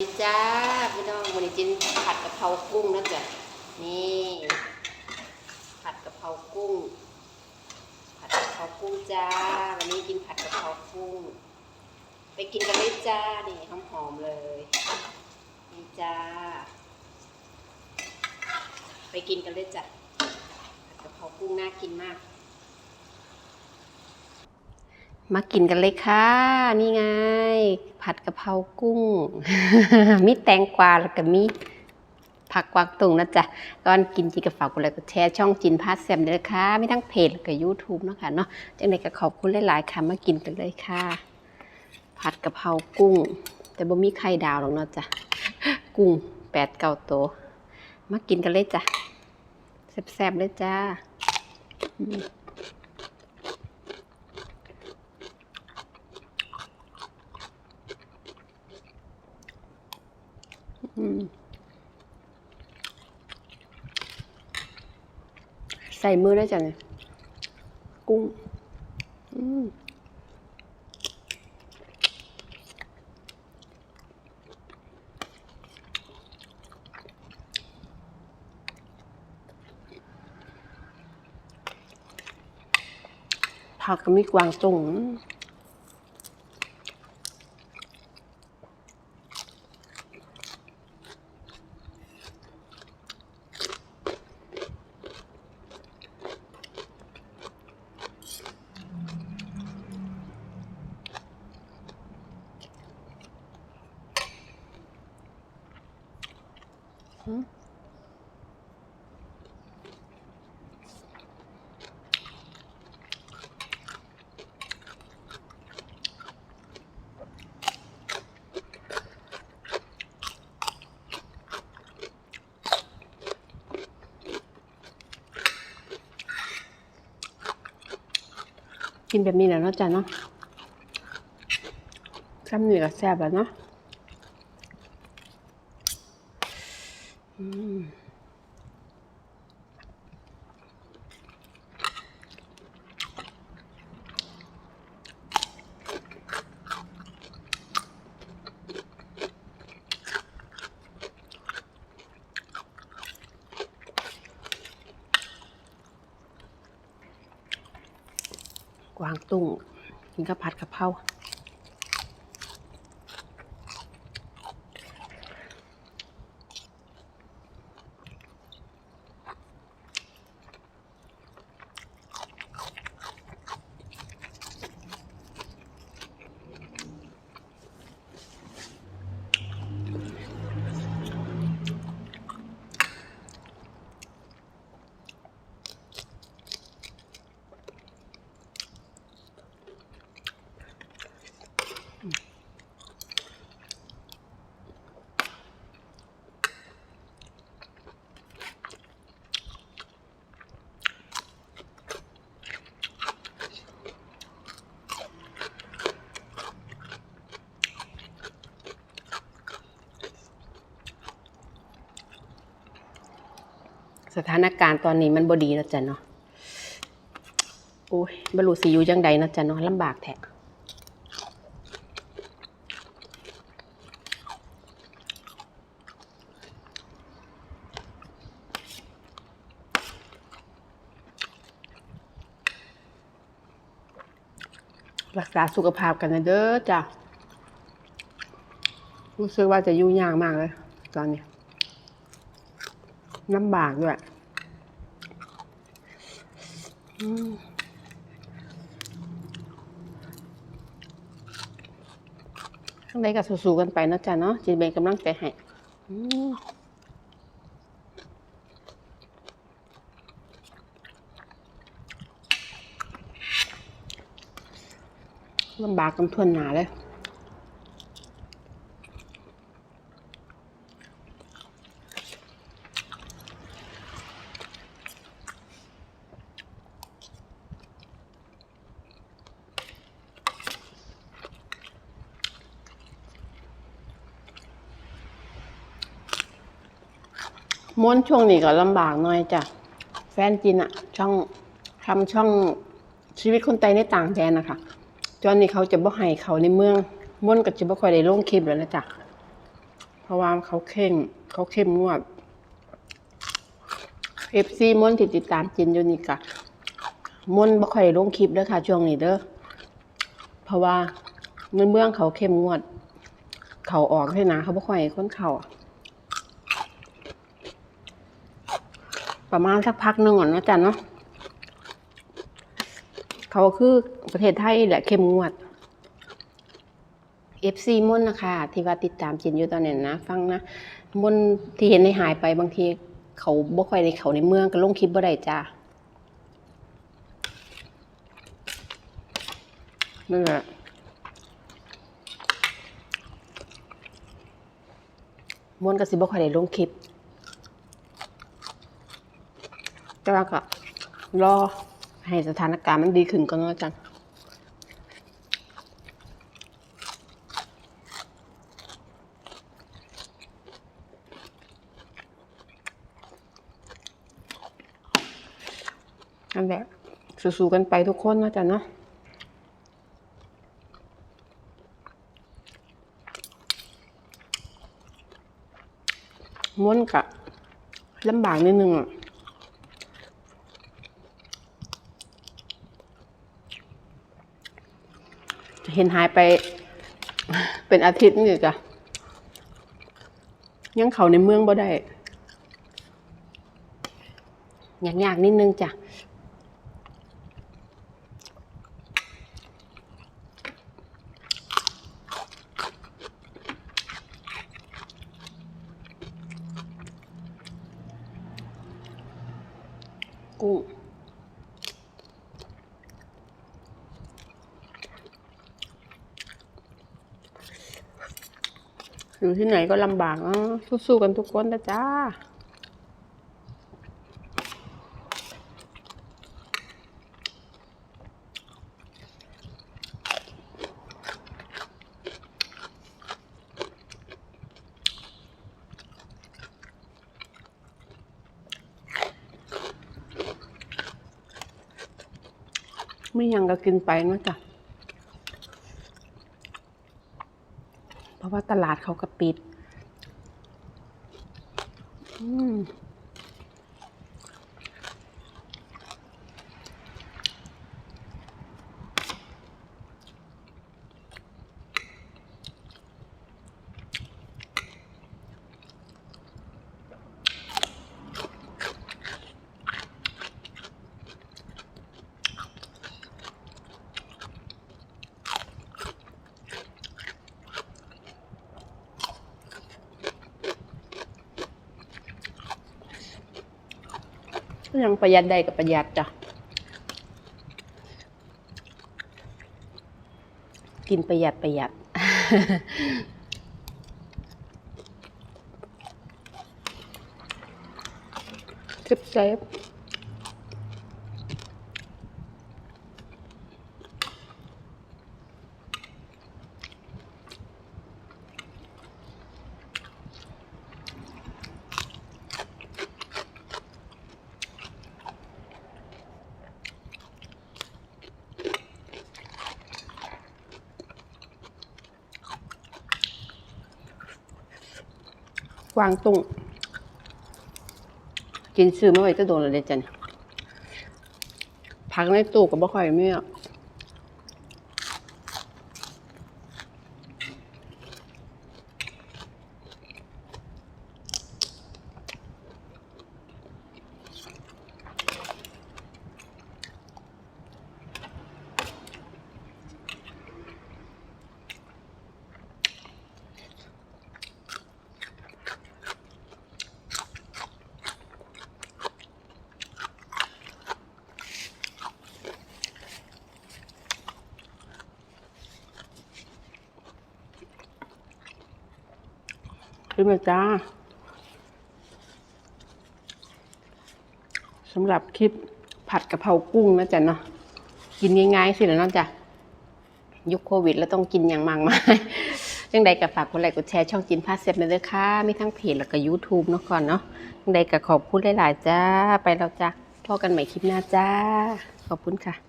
จ้าพี่น้องวันนี้จินผัดกะเพรากุ้งนะจ๊ะนี่ผัดกะเพรากุ้ง ผัดกะเพรากุ้งจ้า วันนี้กินผัดกะเพรากุ้ง ไปกินกันเลยจ้านี่หอมหอมเลยนี่จ้า ไปกินกันเลยจ้ะผัดกะเพรากุ้งน่ากินมาก มากินกันเลยค่ะ นี่ไง ผัดกะเพรากุ้ง มีแตงกวาแล้วก็มีผักกวางตุงนะจ๊ะก่อนกินจีกระฝากกันเลยก็แชร์ช่องจินพาสแซมเลยนะคะไม่ทั้งเพจแล้วก็ยูทูบเนาะค่ะเนาะจังใดก็ขอบคุณหลายๆค่ะมากินกันเลยค่ะ ผัดกะเพรากุ้ง แต่บ่มีไข่ดาวหรอกเนาะจ้ะกุ้งแปดเก้าตัวมากินกันเลยจ้ะแซ่บๆเลยจ้าอืม อืม ใส่มือได้จังเนี่ยกุ้งผักก็มีกวางตุง กินแบบนี้แหละเนาะจ้ะเนาะซ้ำเหนือแซ่บแล้วเนาะอืม กวางตุ้งกินข้าวผัดกะเพรา สถานการณ์ตอนนี้มันบดีนะจ๊ะเนาะโอ้ยบรูสิอยู่จังใดนะจ๊ะเนาะลำบากแท้รักษาสุขภาพกันนะเด้อจ้ะรู้สึกว่าจะยุ่งยากมากเลย ตอนนี้ ลำบากด้วยข้างในก็สู้ๆกันไปนะจ๊ะเนาะจีเบนกำลังใจให้ลำบากกันทวนหนาเลย ม้วนช่วงนี้ก็ลำบากหน่อยจ้ะ แฟนจินอะช่องทำช่องชีวิตคนไทยในต่างแดนนะคะจอนนี้เขาจะบ่ให้เขาในเมืองม้วนก็จะบ่ค่อยได้ลงคลิปแล้วนะจ๊ะเพราะว่าเขาเข่งเขาเข้มงวดเอฟซีมอนที่ติดตามจินอยู่นี่กะมอนบ่ค่อยลงคลิปเด้อค่ะ ช่วงนี้เด้อเพราะว่าเมืองเมืองเขาเข้มงวด เขาออกให้นะเขาบ่ค่อยคนเขาอะ ประมาณสักพักหนึ่งก่อนเนะจันเนาะเขาคือประเทศไทยแหละเข้มงวด FC มนนะคะที่ว่าติดตามจินอยู่ตอนนี้นะ ฟังนะมนที่เห็นในหายไปบางที เขาบ่ค่อยในเขาในเมืองก็ลงคลิปบ่ได้จ้านั่นแหละมนก็สิบ่ค่อยได้ลงคลิป แต่ว่าก็รอให้สถานการณ์มันดีขึ้นก่อนเนาะจันนั่นแหละสู้ๆกันไปทุกคนนะจ๊ะเนาะม้วนกะลำบากนิดนึงอะ เห็นหายไป เป็นอาทิตย์นี่จ้ะยังเขาในเมืองบ่ได้ยากๆนิดนึงจ้ะกุ้ง อยู่ที่ไหนก็ลำบากอะสู้ๆกันทุกคนนะจ้าไม่ยังก็กินไปนะจ๊ะ เพราะว่าตลาดเขาก็ปิด อืม ยังประหยัดได้กับประหยัดจ้ะ กินประหยัดประหยัดเซฟเซฟ วางตุ้ง กินซื้อมาไว้จะโดนอะไรจันผักในตู้ก็บ่ค่อยมีอะ ขึ้นมาจ้าสำหรับคลิปผัดกะเพรากุ้งนะจ๊ะเนาะกินง่ายๆสิแล้วเนาจ้ะยุคโควิด แล้วต้องกินอย่างมากมายยังใดก็ฝากกดไลค์กดแชร์ช่องจินพาเซ็ตเลยค่ะมีทั้งเพจแล้วก็ YouTube เนาะก่อนเนาะยังใดก็ขอบคุณหลาย ๆ จ้า ไปแล้วจ้าพบกันใหม่คลิปหน้าจ้า ขอบคุณค่ะ